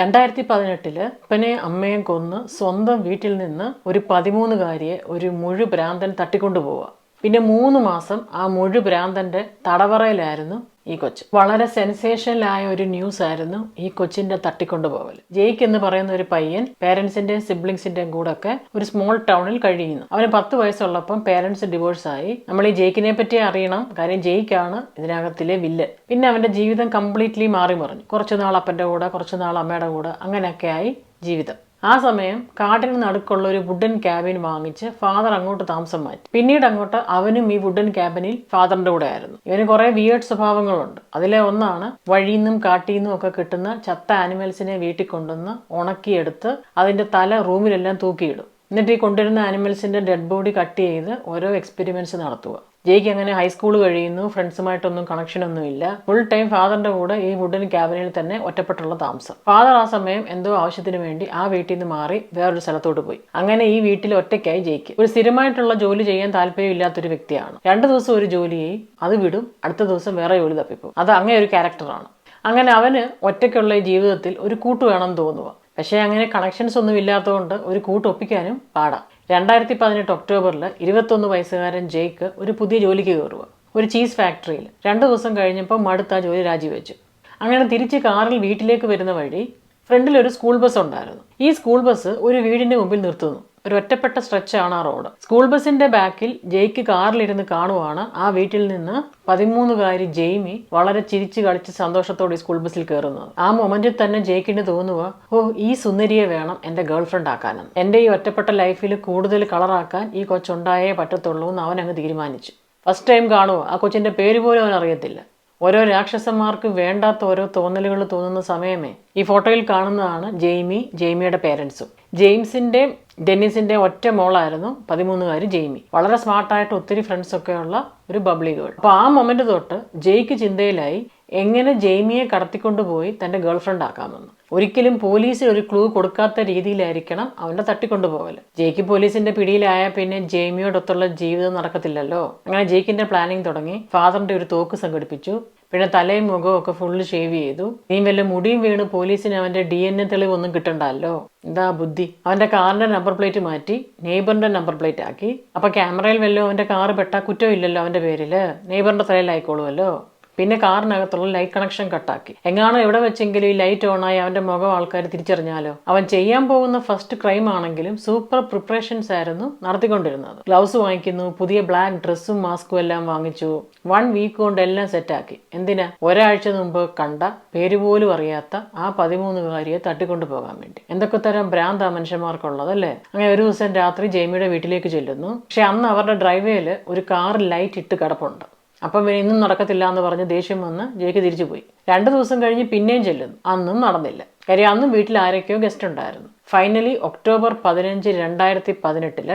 രണ്ടായിരത്തി പതിനെട്ടിൽ അപ്പനെ അമ്മയും കൊന്ന് സ്വന്തം വീട്ടിൽ നിന്ന് ഒരു പതിമൂന്നുകാരിയെ ഒരു മുഴു ഭ്രാന്തൻ തട്ടിക്കൊണ്ടുപോവുക. പിന്നെ മൂന്ന് മാസം ആ മുഴു ഭ്രാന്തന്റെ തടവറയിലായിരുന്നു ഈ കൊച്ച്. വളരെ സെൻസേഷനിലായ ഒരു ന്യൂസ് ആയിരുന്നു ഈ കൊച്ചിന്റെ തട്ടിക്കൊണ്ടുപോകൽ. ജെയ്ക്ക് എന്ന് പറയുന്ന ഒരു പയ്യൻ പേരൻസിന്റെയും സിബ്ലിങ്സിന്റെയും കൂടെ ഒക്കെ ഒരു സ്മോൾ ടൗണിൽ കഴിയുന്നു. അവന് പത്ത് വയസ്സുള്ളപ്പം പേരൻസ് ഡിവോഴ്സ് ആയി നമ്മൾ ഈ ജെയ്ക്കിനെ പറ്റി അറിയണം. കാര്യം ജെയ്ക്കാണ് ഇതിനകത്തിലെ വില്ലൻ പിന്നെ അവന്റെ ജീവിതം കംപ്ലീറ്റ്ലി മാറി മറിഞ്ഞു കുറച്ചുനാൾ അപ്പന്റെ കൂടെ കുറച്ചുനാൾ അമ്മയുടെ കൂടെ അങ്ങനെയൊക്കെ ആയി ജീവിതം. ആ സമയം കാട്ടിന് നടുക്കുള്ള ഒരു വുഡൻ ക്യാബിൻ വാങ്ങിച്ച് ഫാദർ അങ്ങോട്ട് താമസം മാറ്റി. പിന്നീട് അങ്ങോട്ട് അവനും ഈ വുഡൻ ക്യാബിനിൽ ഫാദറിന്റെ കൂടെ ആയിരുന്നു ഇവന് കുറെ വിയേഡ് സ്വഭാവങ്ങളുണ്ട്. അതിലെ ഒന്നാണ് വഴിയിൽ നിന്നും കാട്ടിൽ നിന്നും ഒക്കെ കിട്ടുന്ന ചത്ത ആനിമൽസിനെ വീട്ടിൽ കൊണ്ടുവന്ന് ഉണക്കിയെടുത്ത് അതിന്റെ തല റൂമിലെല്ലാം തൂക്കിയിടും. എന്നിട്ട് ഈ കൊണ്ടുവരുന്ന ആനിമൽസിന്റെ ഡെഡ് ബോഡി കട്ട് ചെയ്ത് ഓരോ എക്സ്പെരിമെന്റ്സ് നടത്തുക. ജയ്ക്ക് അങ്ങനെ ഹൈസ്കൂൾ കഴിയുന്നു ഫ്രണ്ട്സുമായിട്ടൊന്നും കണക്ഷൻ ഒന്നുമില്ല ഫുൾ ടൈം ഫാദറിന്റെ കൂടെ ഈ വുഡൻ ക്യാബിനിൽ തന്നെ ഒറ്റപ്പെട്ടുള്ള താമസം. ഫാദർ ആ സമയം എന്തോ ആവശ്യത്തിന് വേണ്ടി ആ വീട്ടിൽ നിന്ന് മാറി വേറൊരു സ്ഥലത്തോട്ട് പോയി. അങ്ങനെ ഈ വീട്ടിൽ ഒറ്റയ്ക്കായി ജയിക്ക്. ഒരു സ്ഥിരമായിട്ടുള്ള ജോലി ചെയ്യാൻ താല്പര്യമില്ലാത്തൊരു വ്യക്തിയാണ്. രണ്ടു ദിവസം ഒരു ജോലി ചെയ്യും അത് വിടും. അടുത്ത ദിവസം വേറെ ജോലി തപ്പിപ്പോകും അത് അങ്ങനെ ഒരു ക്യാരക്ടറാണ് അങ്ങനെ അവന് ഒറ്റയ്ക്കുള്ള ജീവിതത്തിൽ ഒരു കൂട്ട് വേണം തോന്നുക. പക്ഷേ അങ്ങനെ കണക്ഷൻസ് ഒന്നും ഇല്ലാത്തതുകൊണ്ട് ഒരു കൂട്ട് ഒപ്പിക്കാനും പാടാം. രണ്ടായിരത്തി പതിനെട്ട് ഒക്ടോബറിൽ ഇരുപത്തൊന്ന് വയസ്സുകാരൻ ജയ്ക്ക് ഒരു പുതിയ ജോലിക്ക് കയറുക. ഒരു ചീസ് ഫാക്ടറിയിൽ രണ്ട് ദിവസം കഴിഞ്ഞപ്പോൾ മടുത്ത ജോലി രാജിവെച്ചു. അങ്ങനെ തിരിച്ച് കാറിൽ വീട്ടിലേക്ക് വരുന്ന വഴി ഫ്രണ്ടിൽ ഒരു സ്കൂൾ ബസ് ഉണ്ടായിരുന്നു. ഈ സ്കൂൾ ബസ് ഒരു വീടിന്റെ മുമ്പിൽ നിർത്തുന്നു. ഒരു ഒറ്റപ്പെട്ട സ്ട്രെച്ചാണ് ആ റോഡ് സ്കൂൾ ബസിന്റെ ബാക്കിൽ ജയ്ക്ക് കാറിലിരുന്ന് കാണുവാണ്. ആ വീട്ടിൽ നിന്ന് പതിമൂന്നുകാരി ജെയ്മി വളരെ ചിരിച്ച് കളിച്ച് സന്തോഷത്തോടെ സ്കൂൾ ബസ്സിൽ കയറുന്നത് ആ മൊമെന്റിൽ തന്നെ ജയ്ക്കിന് തോന്നുക ഓ ഈ സുന്ദരിയെ വേണം എന്റെ ഗേൾ ഫ്രണ്ട് ആക്കാനെന്ന്. എന്റെ ഈ ഒറ്റപ്പെട്ട ലൈഫിൽ കൂടുതൽ കളറാക്കാൻ ഈ കൊച്ചുണ്ടായേ പറ്റത്തുള്ളൂ എന്ന് അവൻ അങ്ങ് തീരുമാനിച്ചു. ഫസ്റ്റ് ടൈം കാണുമോ ആ കൊച്ചിന്റെ പേര് പോലും അവൻ അറിയത്തില്ല ഓരോ രാക്ഷസന്മാർക്ക് വേണ്ടാത്ത ഓരോ തോന്നലുകൾ തോന്നുന്ന സമയമേ. ഈ ഫോട്ടോയിൽ കാണുന്നതാണ് ജെയ്മി ജെയ്മിയുടെ പേരൻസും. ജെയിംസിന്റെ ഡെന്നിസിന്റെ ഒറ്റ മോളായിരുന്നു പതിമൂന്നുകാരി ജെയ്മി. വളരെ സ്മാർട്ടായിട്ട് ഒത്തിരി ഫ്രണ്ട്സ് ഒക്കെ ഉള്ള ഒരു ബബ്ലി ഗേൾ. അപ്പോൾ ആ മൊമെന്റ് തൊട്ട് ജെയ്ക്ക് ചിന്തയിലായി എങ്ങനെ ജെയ്മിയെ കടത്തിക്കൊണ്ടുപോയി തന്റെ ഗേൾഫ്രണ്ട് ആക്കാമെന്ന്. ഒരിക്കലും പോലീസിന് ഒരു ക്ലൂ കൊടുക്കാത്ത രീതിയിലായിരിക്കണം അവന്റെ തട്ടിക്കൊണ്ടുപോകൽ ജെയ്ക്ക് പോലീസിന്റെ പിടിയിലായ പിന്നെ ജെയ്മിയോടൊത്തുള്ള ജീവിതം നടക്കത്തില്ലല്ലോ. അങ്ങനെ ജെയ്ക്കിന്റെ പ്ലാനിങ് തുടങ്ങി ഫാദറിന്റെ ഒരു തോക്ക് സംഘടിപ്പിച്ചു. പിന്നെ തലയും മുഖവും ഒക്കെ ഫുള്ള് ഷേവ് ചെയ്തു. നീ വല്ല മുടിയും വീണ് പോലീസിന് അവന്റെ ഡി എൻ എ തെളിവൊന്നും കിട്ടണ്ടല്ലോ. എന്താ ബുദ്ധി? അവന്റെ കാറിന്റെ നമ്പർ പ്ലേറ്റ് മാറ്റി നെയ്ബറിന്റെ നമ്പർ പ്ലേറ്റ് ആക്കി. അപ്പൊ ക്യാമറയിൽ വല്ലോ അവന്റെ കാറ് പെട്ടാ കുറ്റം ഇല്ലല്ലോ അവന്റെ പേരിൽ. നെയ്ബറിന്റെ തലയിലായിക്കോളുമല്ലോ പിന്നെ കാറിനകത്തുള്ള ലൈറ്റ് കണക്ഷൻ കട്ടാക്കി. എങ്ങാണോ എവിടെ വെച്ചെങ്കിലും ഈ ലൈറ്റ് ഓണായി അവന്റെ മുഖം ആൾക്കാർ തിരിച്ചറിഞ്ഞാലോ? അവൻ ചെയ്യാൻ പോകുന്ന ഫസ്റ്റ് ക്രൈം ആണെങ്കിലും സൂപ്പർ പ്രിപ്പറേഷൻസ് ആയിരുന്നു നടത്തിക്കൊണ്ടിരുന്നത്. ഗ്ലൗസ് വാങ്ങിക്കുന്നു പുതിയ ബ്ലാക്ക് ഡ്രസ്സും മാസ്കും എല്ലാം വാങ്ങിച്ചു. വൺ വീക്ക് കൊണ്ട് എല്ലാം സെറ്റാക്കി എന്തിനാ? ഒരാഴ്ച മുമ്പ് കണ്ട പേര് പോലും അറിയാത്ത ആ പതിമൂന്നുകാരിയെ തട്ടിക്കൊണ്ടു പോകാൻ വേണ്ടി. എന്തൊക്കെ തരം ഭ്രാന്ത മനുഷ്യന്മാർക്കുള്ളത് അല്ലേ അങ്ങനെ ഒരു ദിവസം രാത്രി ജെയ്മിയുടെ വീട്ടിലേക്ക് ചെല്ലുന്നു. പക്ഷെ അന്ന് അവരുടെ ഡ്രൈവേയിൽ ഒരു കാർ ലൈറ്റ് ഇട്ട് കിടപ്പുണ്ട്. അപ്പം പിന്നെ ഇന്നും നടക്കത്തില്ല എന്ന് പറഞ്ഞ് ദേഷ്യം വന്ന് ജയ്ക്ക് തിരിച്ചു പോയി രണ്ടു ദിവസം കഴിഞ്ഞ് പിന്നെയും ചെല്ലുന്നു. അന്നും നടന്നില്ല. കാര്യം അന്നും വീട്ടിൽ ആരൊക്കെയോ ഗസ്റ്റ് ഉണ്ടായിരുന്നു. ഫൈനലി ഒക്ടോബർ പതിനഞ്ച് രണ്ടായിരത്തി പതിനെട്ടിൽ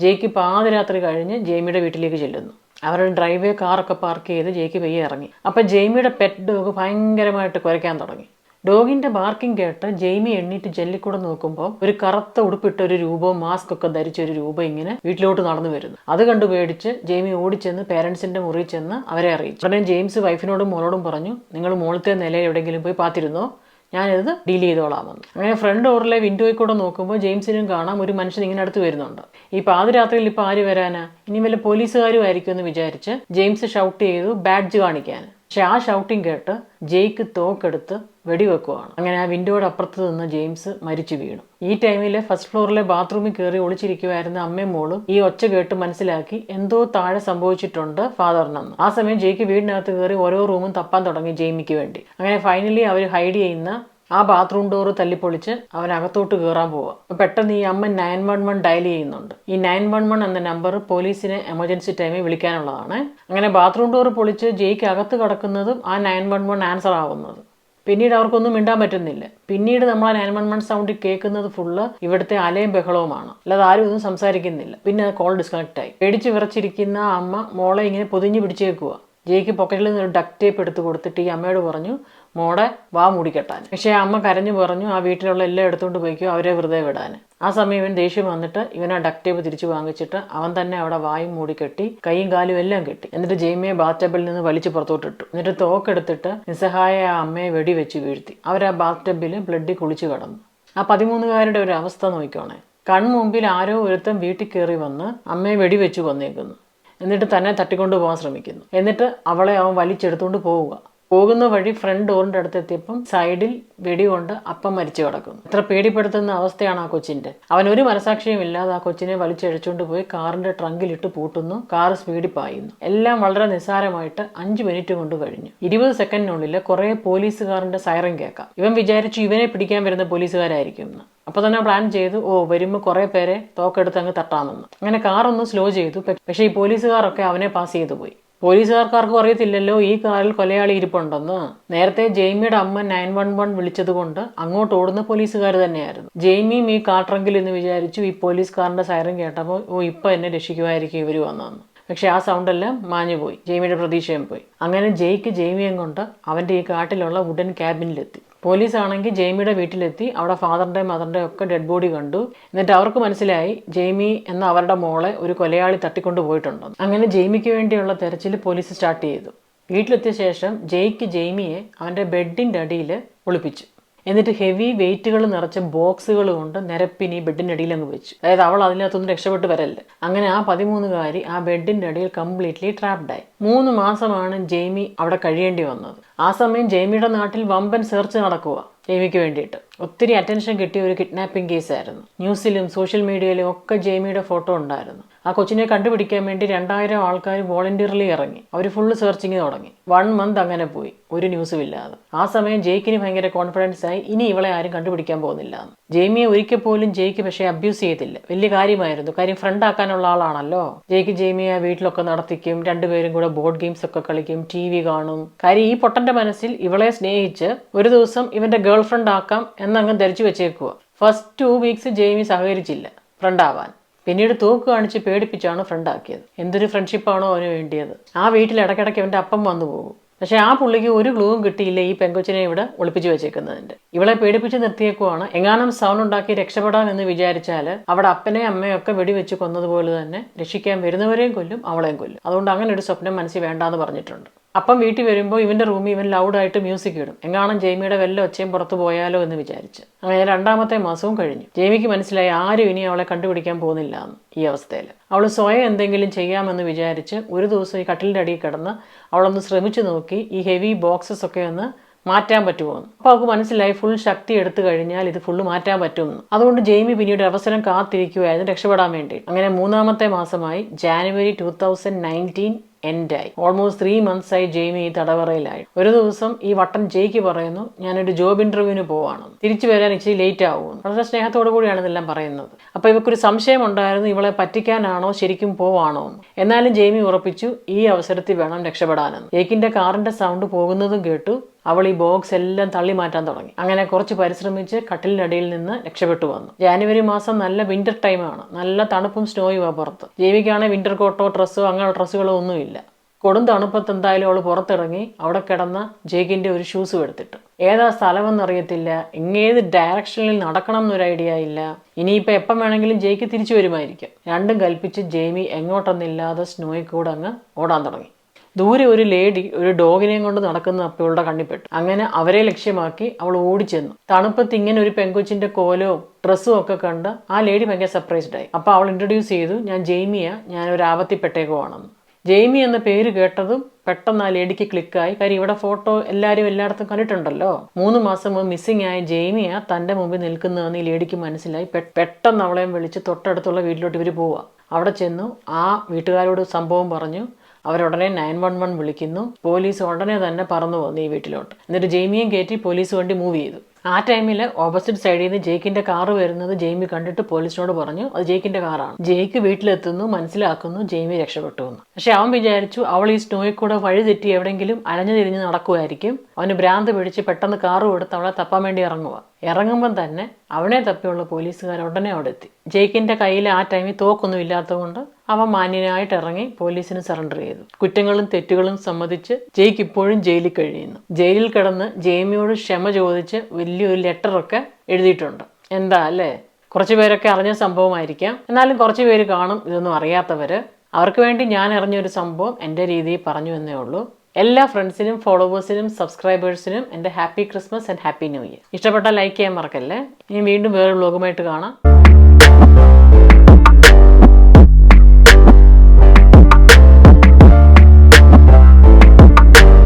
ജയ്ക്ക് പാതിരാത്രി കഴിഞ്ഞ് ജെയ്മിയുടെ വീട്ടിലേക്ക് ചെല്ലുന്നു. അവരുടെ ഡ്രൈവേ കാറൊക്കെ പാർക്ക് ചെയ്ത് ജയ്ക്ക് പയ്യെ ഇറങ്ങി. അപ്പം ജെയ്മിയുടെ പെറ്റ് ഡോഗ് ഭയങ്കരമായിട്ട് കുരയ്ക്കാൻ തുടങ്ങി. ഡോഗിന്റെ ബാർക്കിംഗ് കേട്ട് ജെയ്മി എണ്ണീറ്റ് ജെല്ലിക്കൂടെ നോക്കുമ്പോൾ ഒരു കറുത്ത ഉടുപ്പിട്ട ഒരു രൂപവും മാസ്ക് ഒക്കെ ധരിച്ച ഒരു രൂപം ഇങ്ങനെ വീട്ടിലോട്ട് നടന്നു വരുന്നു. അത് കണ്ടു പേടിച്ച് ജെയ്മി ഓടിച്ചെന്ന് പേരൻസിന്റെ മുറിയിൽ ചെന്ന് അവരെ അറിയിച്ചു. ഉടനെ ജെയിംസ് വൈഫിനോടും മോളോടും പറഞ്ഞു നിങ്ങൾ മുകളിലത്തെ നിലയിൽ എവിടെയെങ്കിലും പോയി പാത്തിരുന്നോ? ഞാനിത് ഡീൽ ചെയ്തോളാമെന്ന്. അങ്ങനെ ഫ്രണ്ട് ഡോറിലെ വിൻഡോയിൽ കൂടെ നോക്കുമ്പോൾ ജെയിംസിനും കാണാം ഒരു മനുഷ്യൻ ഇങ്ങനെ അടുത്ത് വരുന്നുണ്ട്. ഈ പാതിരാത്രിയിൽ ഇപ്പോൾ ആര് വരാനാ? ഇനി വല്ല പോലീസുകാരും ആയിരിക്കും എന്ന് വിചാരിച്ച് ജെയിംസ് ഷൗട്ട് ചെയ്തു ബാഡ്ജ് കാണിക്കാൻ. പക്ഷെ ആ ഷൗട്ടിങ് കേട്ട് ജെയ്ക്ക് തോക്കെടുത്ത് വെടിവെക്കുവാണ്. അങ്ങനെ ആ വിൻഡോയുടെ അപ്പുറത്ത് നിന്ന് ജെയിംസ് മരിച്ചു വീണു. ഈ ടൈമിൽ ഫസ്റ്റ് ഫ്ലോറിലെ ബാത്റൂമിൽ കയറി ഒളിച്ചിരിക്കുമായിരുന്ന അമ്മയും മോളും ഈ ഒച്ച കേട്ട് മനസ്സിലാക്കി എന്തോ താഴെ സംഭവിച്ചിട്ടുണ്ട് ഫാദറിനെന്ന് ആ സമയം ജെയ്ക്ക് വീടിനകത്ത് കയറി ഓരോ റൂമും തപ്പാൻ തുടങ്ങി ജെയ്മിക്ക് വേണ്ടി. അങ്ങനെ ഫൈനലി അവർ ഹൈഡ് ചെയ്യുന്ന ആ ബാത്റൂം ഡോറ് തല്ലിപ്പൊളിച്ച് അവൻ അകത്തോട്ട് കയറാൻ പോവുക പെട്ടെന്ന് ഈ അമ്മ നയൻ വൺ വൺ ഡയൽ ചെയ്യുന്നുണ്ട്. ഈ നയൻ വൺ വൺ എന്ന നമ്പർ പോലീസിനെ എമർജൻസി ടൈമിൽ വിളിക്കാനുള്ളതാണ്. അങ്ങനെ ബാത്റൂം ഡോർ പൊളിച്ച് ജയ്ക്ക് അകത്ത് കിടക്കുന്നതും ആ നയൻ വൺ വൺ ആൻസർ ആവുന്നത്. പിന്നീട് അവർക്കൊന്നും മിണ്ടാൻ പറ്റുന്നില്ല. പിന്നീട് നമ്മൾ ആ നയൻ വൺ വൺ സൗണ്ടിൽ കേൾക്കുന്നത് ഫുള്ള് ഇവിടുത്തെ അലയും ബഹളവുമാണ്. അല്ലാതെ ആരും ഒന്നും സംസാരിക്കുന്നില്ല. പിന്നെ കോൾ ഡിസ്കണക്ട് ആയി. പേടിച്ച് വിറച്ചിരിക്കുന്ന അമ്മ മോളെ ഇങ്ങനെ പൊതിഞ്ഞ് പിടിച്ചേക്കുക ജയ്ക്ക് പോക്കറ്റിൽ നിന്ന് ഒരു ഡക്ട് ടേപ്പ് എടുത്ത് കൊടുത്തിട്ട് ഈ അമ്മയോട് പറഞ്ഞു മോടെ വാ മൂടിക്കെട്ടാൻ. പക്ഷേ അമ്മ കരഞ്ഞു പറഞ്ഞു ആ വീട്ടിലുള്ള എല്ലാം എടുത്തുകൊണ്ട് പോയിക്കോ അവരെ വെറുതെ വിടാൻ. ആ സമയം ഇവൻ ദേഷ്യം വന്നിട്ട് ഇവൻ ആ ഡക്ട് ടേപ്പ് തിരിച്ചു വാങ്ങിച്ചിട്ട് അവൻ തന്നെ അവിടെ വായും മൂടി കെട്ടി കൈയും കാലും എല്ലാം കെട്ടി. എന്നിട്ട് ജെയ്മിയെ ബാത്ത് ടബിൽ നിന്ന് വലിച്ചു പുറത്തോട്ടിട്ടു എന്നിട്ട് തോക്കെടുത്തിട്ട് നിസ്സഹായ ആ അമ്മയെ വെടിവെച്ച് വീഴ്ത്തി. അവർ ആ ബാത്ത് ടബിൽ ബ്ലഡിൽ കുളിച്ചു കടന്നു. ആ പതിമൂന്നുകാരുടെ ഒരു അവസ്ഥ നോക്കിക്കോണേ. കൺമുമ്പിൽ ആരോ ഒരുത്തൻ വീട്ടിൽ കയറി വന്ന് അമ്മയെ വെടിവെച്ച് കൊന്നേക്കുന്നു. എന്നിട്ട് തന്നെ തട്ടിക്കൊണ്ടു പോകാൻ ശ്രമിക്കുന്നു. എന്നിട്ട് അവളെ അവൻ വലിച്ചെടുത്തുകൊണ്ട് പോവുക. പോകുന്ന വഴി ഫ്രണ്ട് ഡോറിന്റെ അടുത്ത് എത്തിയപ്പം സൈഡിൽ വെടികൊണ്ട് അപ്പം മരിച്ചു കിടക്കുന്നു. എത്ര പേടിപ്പെടുത്തുന്ന അവസ്ഥയാണ് ആ കൊച്ചിന്റെ. അവൻ ഒരു മനസാക്ഷിയും ഇല്ലാതെ ആ കൊച്ചിനെ വലിച്ചഴിച്ചുകൊണ്ട് പോയി കാറിന്റെ ട്രങ്കിലിട്ട് പൂട്ടുന്നു. കാർ സ്പീഡിൽ പായുന്നു. എല്ലാം വളരെ നിസ്സാരമായിട്ട് അഞ്ച് മിനിറ്റ് കൊണ്ട് കഴിഞ്ഞു. ഇരുപത് സെക്കൻഡിനുള്ളിൽ കുറെ പോലീസുകാരന്റെ സൈറൻ കേൾക്കാം. ഇവൻ വിചാരിച്ചു ഇവനെ പിടിക്കാൻ വരുന്ന പോലീസുകാരായിരിക്കും എന്ന്. അപ്പൊ തന്നെ പ്ലാൻ ചെയ്തു. ഓ വരുമ്പോൾ കുറെ പേരെ തോക്കെടുത്ത് അങ്ങ് തട്ടാമെന്ന്. അങ്ങനെ കാർ ഒന്ന് സ്ലോ ചെയ്തു. പക്ഷേ ഈ പോലീസുകാരൊക്കെ അവനെ പാസ് ചെയ്തു പോയി. പോലീസുകാർക്കാർക്കും അറിയത്തില്ലല്ലോ ഈ കാറിൽ കൊലയാളി ഇരിപ്പുണ്ടെന്ന്. നേരത്തെ ജെയ്മിയുടെ അമ്മ നയൻ വൺ വൺ വിളിച്ചതുകൊണ്ട് അങ്ങോട്ട് ഓടുന്ന പോലീസുകാർ തന്നെയായിരുന്നു. ജെയ്മിയും ഈ കാർ എന്ന് വിചാരിച്ചു ഈ പോലീസുകാരന്റെ സൈറൻ കേട്ടപ്പോൾ ഓ ഇപ്പൊ എന്നെ രക്ഷിക്കുമായിരിക്കും ഇവർ വന്നതെന്ന്. പക്ഷെ ആ സൗണ്ടെല്ലാം മാഞ്ഞു പോയി ജെയ്മിയുടെ പ്രതീക്ഷയും പോയി. അങ്ങനെ ജെയ്ക്ക് ജെയ്മിയും കൊണ്ട് അവന്റെ ഈ കാട്ടിലുള്ള വുഡൻ ക്യാബിനിലെത്തി. പോലീസ് ആണെങ്കിൽ ജെയ്മിയുടെ വീട്ടിലെത്തി അവിടെ ഫാദറിന്റെ മദറിന്റെ ഒക്കെ ഡെഡ് ബോഡി കണ്ടു. എന്നിട്ട് അവർക്ക് മനസ്സിലായി ജെയ്മി എന്ന അവരുടെ മോളെ ഒരു കൊലയാളി തട്ടിക്കൊണ്ടു പോയിട്ടുണ്ടെന്ന് അങ്ങനെ ജെയ്മിക്ക് വേണ്ടിയുള്ള തെരച്ചിൽ പോലീസ് സ്റ്റാർട്ട് ചെയ്തു. വീട്ടിലെത്തിയ ശേഷം ജെയ്ക്ക് ജെയ്മിയെ അവന്റെ ബെഡിന്റെ അടിയിൽ ഒളിപ്പിച്ചു. എന്നിട്ട് ഹെവി വെയിറ്റുകൾ നിറച്ച ബോക്സുകൾ കൊണ്ട് നിരപ്പിനി ബെഡിന്റെ അടിയിൽ അങ്ങ് വെച്ചു. അതായത് അവൾ അതിനകത്തൊന്നും രക്ഷപ്പെട്ട് വരല്ല. അങ്ങനെ ആ പതിമൂന്നുകാരി ആ ബെഡിന്റെ അടിയിൽ കംപ്ലീറ്റ്ലി ട്രാപ്ഡായി മൂന്ന് മാസമാണ് ജെയ്മി അവിടെ കഴിയേണ്ടി വന്നത്. ആ സമയം ജെയ്മിയുടെ നാട്ടിൽ വമ്പൻ സെർച്ച് നടക്കുക ജെയ്മിക്ക് വേണ്ടിയിട്ട്. ഒത്തിരി അറ്റൻഷൻ കിട്ടിയ ഒരു കിഡ്നാപ്പിംഗ് കേസായിരുന്നു ന്യൂസിലും സോഷ്യൽ മീഡിയയിലും ഒക്കെ ജെയ്മിയുടെ ഫോട്ടോ ഉണ്ടായിരുന്നു. ആ കൊച്ചിനെ കണ്ടുപിടിക്കാൻ വേണ്ടി രണ്ടായിരം ആൾക്കാർ വോളണ്ടിയർലി ഇറങ്ങി. അവർ ഫുള്ള് സെർച്ചിങ് തുടങ്ങി. വൺ മന്ത് അങ്ങനെ പോയി. ഒരു ന്യൂസും ഇല്ലാതെ. ആ സമയം ജെയ്ക്കിന് ഭയങ്കര കോൺഫിഡൻസ് ആയി. ഇനി ഇവളെ ആരും കണ്ടുപിടിക്കാൻ പോകുന്നില്ല ജെയ്മിയെ ഒരിക്കൽ പോലും ജെയ്ക്ക് പക്ഷേ അബ്യൂസ് ചെയ്തില്ല വലിയ കാര്യമായിരുന്നു. കാര്യം ഫ്രണ്ട് ആക്കാനുള്ള ആളാണല്ലോ. ജെയ്ക്ക് ജെയ്മിയെ വീട്ടിലൊക്കെ നടത്തിക്കും. രണ്ടുപേരും കൂടെ ബോർഡ് ഗെയിംസ് ഒക്കെ കളിക്കും. ടി വി കാണും. കാര്യം ഈ പൊട്ടന്റെ മനസ്സിൽ ഇവളെ സ്നേഹിച്ച് ഒരു ദിവസം ഇവന്റെ ഗേൾ ഫ്രണ്ട് ആക്കാം എന്നങ്ങ് ധരിച്ചു വെച്ചേക്കുക ഫസ്റ്റ് ടു വീക്സ് ജെയ്മി സഹകരിച്ചില്ല. ഫ്രണ്ട് ആവാൻ പിന്നീട് തൂക്ക് കാണിച്ച് പേടിപ്പിച്ചാണ് ഫ്രണ്ട് ആക്കിയത് എന്തൊരു ഫ്രണ്ട്ഷിപ്പാണോ അവന് വേണ്ടിയത്. ആ വീട്ടിൽ ഇടയ്ക്കിടയ്ക്ക് അവന്റെ അപ്പം വന്നു പോകും. പക്ഷേ ആ പുള്ളിക്ക് ഒരു ക്ലൂവും കിട്ടിയില്ല ഈ പെങ്കൊച്ചിനെ ഇവിടെ ഒളിപ്പിച്ചു വെച്ചേക്കുന്നതിന്റെ. ഇവളെ പേടിപ്പിച്ച് നിർത്തിയേക്കുവാണ്. എങ്ങാനും സൗണ്ട് ഉണ്ടാക്കി രക്ഷപ്പെടാം എന്ന് വിചാരിച്ചാൽ അവിടെ അപ്പനെയും അമ്മയും ഒക്കെ വെടിവെച്ച് കൊന്നതുപോലെ തന്നെ രക്ഷിക്കാൻ വരുന്നവരെയും കൊല്ലും അവളെയും കൊല്ലും. അതുകൊണ്ട് അങ്ങനെ ഒരു സ്വപ്നം മനസ്സിൽ വേണ്ടാന്ന് പറഞ്ഞിട്ടുണ്ട്. അപ്പം വീട്ടിൽ വരുമ്പോൾ ഇവന്റെ റൂമിൽ ഇവൻ ലൗഡായിട്ട് മ്യൂസിക് ഇടും. എങ്ങാനും ജെയ്മിയുടെ വല്ല ഒച്ചയും പുറത്തു പോയാലോ എന്ന് വിചാരിച്ച്. അങ്ങനെ രണ്ടാമത്തെ മാസവും കഴിഞ്ഞു. ജെയ്മിക്ക് മനസ്സിലായി ആരും ഇനി അവളെ കണ്ടുപിടിക്കാൻ പോകുന്നില്ല എന്ന് ഈ അവസ്ഥയിൽ. അവൾ സ്വയം എന്തെങ്കിലും ചെയ്യാമെന്ന് വിചാരിച്ച് ഒരു ദിവസം ഈ കട്ടിലിന്റെ അടിയിൽ കിടന്ന് അവളൊന്ന് ശ്രമിച്ചു നോക്കി. ഈ ഹെവി ബോക്സസ് ഒക്കെ ഒന്ന് മാറ്റാൻ പറ്റുമോ എന്ന്. അപ്പോൾ അവൾക്ക് മനസ്സിലായി ഫുൾ ശക്തി എടുത്തു കഴിഞ്ഞാൽ ഇത് ഫുള്ള് മാറ്റാൻ പറ്റുമെന്ന് അതുകൊണ്ട് ജെയിമി പിന്നീട് അവസരം കാത്തിരിക്കുകയായിരുന്നു രക്ഷപ്പെടാൻ വേണ്ടി. അങ്ങനെ മൂന്നാമത്തെ മാസമായി ജാനുവരി ടൂ തൗസൻഡ് നയന്റീൻ എൻഡായി ഓൾമോസ്റ്റ് ത്രീ മന്ത്സ് ആയി ജെയിമി ഈ തടവറയിലായി. ഒരു ദിവസം ഈ വട്ടൻ ജെയ്ക്ക് പറയുന്നു ഞാനൊരു ജോബ് ഇന്റർവ്യൂവിന് പോവാണ്. തിരിച്ചു വരാൻ ഇച്ചിരി ലേറ്റ് ആവുമെന്ന് വളരെ സ്നേഹത്തോടു കൂടിയാണ് ഇതെല്ലാം പറയുന്നത്. അപ്പോൾ ഇവക്കൊരു സംശയം ഉണ്ടായിരുന്നു ഇവളെ പറ്റിക്കാനാണോ ശരിക്കും പോവാണോ എന്ന്. എന്നാലും ജെയിമി ഉറപ്പിച്ചു ഈ അവസരത്തിൽ വേണം രക്ഷപ്പെടാനെന്ന് ജെയ്ക്കിന്റെ കാറിന്റെ സൗണ്ട് പോകുന്നതും കേട്ടു അവൾ ഈ ബോക്സ് എല്ലാം തള്ളി മാറ്റാൻ തുടങ്ങി. അങ്ങനെ കുറച്ച് പരിശ്രമിച്ച് കട്ടിലിനടിയിൽ നിന്ന് രക്ഷപ്പെട്ടു വന്നു. ജാനുവരി മാസം നല്ല വിന്റർ ടൈമാണ് നല്ല തണുപ്പും സ്നോയും ആ പുറത്ത്. ജീവിക്കാണെങ്കിൽ വിന്റർ കോട്ടോ ഡ്രസ്സോ അങ്ങനെ ഡ്രസ്സുകളോ ഒന്നുമില്ല കൊടും തണുപ്പത്ത് എന്തായാലും അവൾ പുറത്തിറങ്ങി അവിടെ കിടന്ന ജേക്കിന്റെ ഒരു ഷൂസും എടുത്തിട്ട്. ഏതാ സ്ഥലമെന്നറിയത്തില്ല. ഇങ്ങേത് ഡയറക്ഷനിൽ നടക്കണം എന്നൊരു ഐഡിയ ഇല്ല. ഇനിയിപ്പോൾ എപ്പം വേണമെങ്കിലും ജേക്ക് തിരിച്ചു വരുമായിരിക്കും. രണ്ടും കൽപ്പിച്ച് ജെയ്മി എങ്ങോട്ടൊന്നില്ലാതെ സ്നോയിൽ കൂടെ അങ്ങ് ഓടാൻ തുടങ്ങി. ദൂരെ ഒരു ലേഡി ഒരു ഡോഗിനെയും കൊണ്ട് നടക്കുന്ന അപ്പയുടെ കണ്ണിപ്പെട്ടു അങ്ങനെ അവരെ ലക്ഷ്യമാക്കി അവൾ ഓടിച്ചെന്നു. തണുപ്പത്ത് ഇങ്ങനെ ഒരു പെങ്കൊച്ചിന്റെ കോലവും ഡ്രസ്സും ഒക്കെ കണ്ട് ആ ലേഡി ഭയങ്കര സർപ്രൈസ്ഡ് ആയി. അപ്പൊ അവൾ ഇൻട്രൊഡ്യൂസ് ചെയ്തു ഞാൻ ജെയ്മിയ ഞാൻ ഒരു ആപത്തിപ്പെട്ടേക്കുവാണെന്ന് ജെയ്മി എന്ന പേര് കേട്ടതും പെട്ടെന്ന് ആ ലേഡിക്ക് ക്ലിക്കായി കാര്യം ഇവിടെ ഫോട്ടോ എല്ലാവരും എല്ലായിടത്തും കണ്ടിട്ടുണ്ടല്ലോ. മൂന്ന് മാസം മുമ്പ് മിസ്സിംഗ് ആയ ജെയ്മിയ തന്റെ മുമ്പിൽ നിൽക്കുന്നതെന്ന് ഈ ലേഡിക്ക് മനസ്സിലായി. പെട്ടെന്ന് അവളെയും വിളിച്ച് തൊട്ടടുത്തുള്ള വീട്ടിലോട്ട് ഇവർ പോവുക അവിടെ ചെന്നു ആ വീട്ടുകാരോട് സംഭവം പറഞ്ഞു അവരുടനെ നയൻ വൺ വൺ വിളിക്കുന്നു. പോലീസ് ഉടനെ തന്നെ പറന്നു വന്നു ഈ വീട്ടിലോട്ട്. എന്നിട്ട് ജെയ്മിയും കയറ്റി പോലീസ് വണ്ടി മൂവ് ചെയ്തു. ആ ടൈമിൽ ഓപ്പോസിറ്റ് സൈഡിൽ നിന്ന് ജെയ്ക്കിന്റെ കാർ വരുന്നത് ജെയ്മി കണ്ടിട്ട് പോലീസിനോട് പറഞ്ഞു അത് ജെയ്ക്കിന്റെ കാറാണ് ജെയ്ക്ക് വീട്ടിലെത്തുന്നു മനസ്സിലാക്കുന്നു ജെയ്മി രക്ഷപ്പെട്ടു എന്ന്. പക്ഷെ അവൻ വിചാരിച്ചു അവൾ ഈ സ്നോയിൽ കൂടെ വഴി തെറ്റി എവിടെയെങ്കിലും അലഞ്ഞു തിരിഞ്ഞ് നടക്കുമായിരിക്കും. അവന് ഭ്രാന്ത് പിടിച്ച് പെട്ടെന്ന് കാറ് കൊടുത്ത് അവളെ തപ്പാൻ വേണ്ടി ഇറങ്ങുക ഇറങ്ങുമ്പം തന്നെ അവനെ തപ്പിയുള്ള പോലീസുകാർ ഉടനെ അവിടെ എത്തി. ജെയ്ക്കിന്റെ കയ്യിൽ ആ ടൈമിൽ തോക്കൊന്നും ഇല്ലാത്തതുകൊണ്ട് അവൻ മാന്യനായിട്ട് ഇറങ്ങി പോലീസിന് സറണ്ടർ ചെയ്തു. കുറ്റങ്ങളും തെറ്റുകളും സമ്മതിച്ച് ജയ്ക്ക് ഇപ്പോഴും ജയിലിൽ കഴിയുന്നു. ജയിലിൽ കിടന്ന് ജെയ്മിയോട് ക്ഷമ ചോദിച്ച് വലിയൊരു ലെറ്ററൊക്കെ എഴുതിയിട്ടുണ്ട്. എന്താ അല്ലേ? കുറച്ച് പേരൊക്കെ അറിഞ്ഞ സംഭവമായിരിക്കാം. എന്നാലും കുറച്ച് പേര് കാണും ഇതൊന്നും അറിയാത്തവര്. അവർക്ക് വേണ്ടി ഞാൻ അറിഞ്ഞൊരു സംഭവം എന്റെ രീതിയിൽ പറഞ്ഞു എന്നേ ഉള്ളൂ. എല്ലാ ഫ്രണ്ട്സിനും ഫോളോവേഴ്സിനും സബ്സ്ക്രൈബേഴ്സിനും എന്റെ happy Christmas and happy new year ഇഷ്ടപ്പെട്ട ലൈക്ക് ചെയ്യാൻ മറക്കല്ലേ? ഇനി വീണ്ടും വേറൊരു വ്ലോഗുമായിട്ട് കാണാം.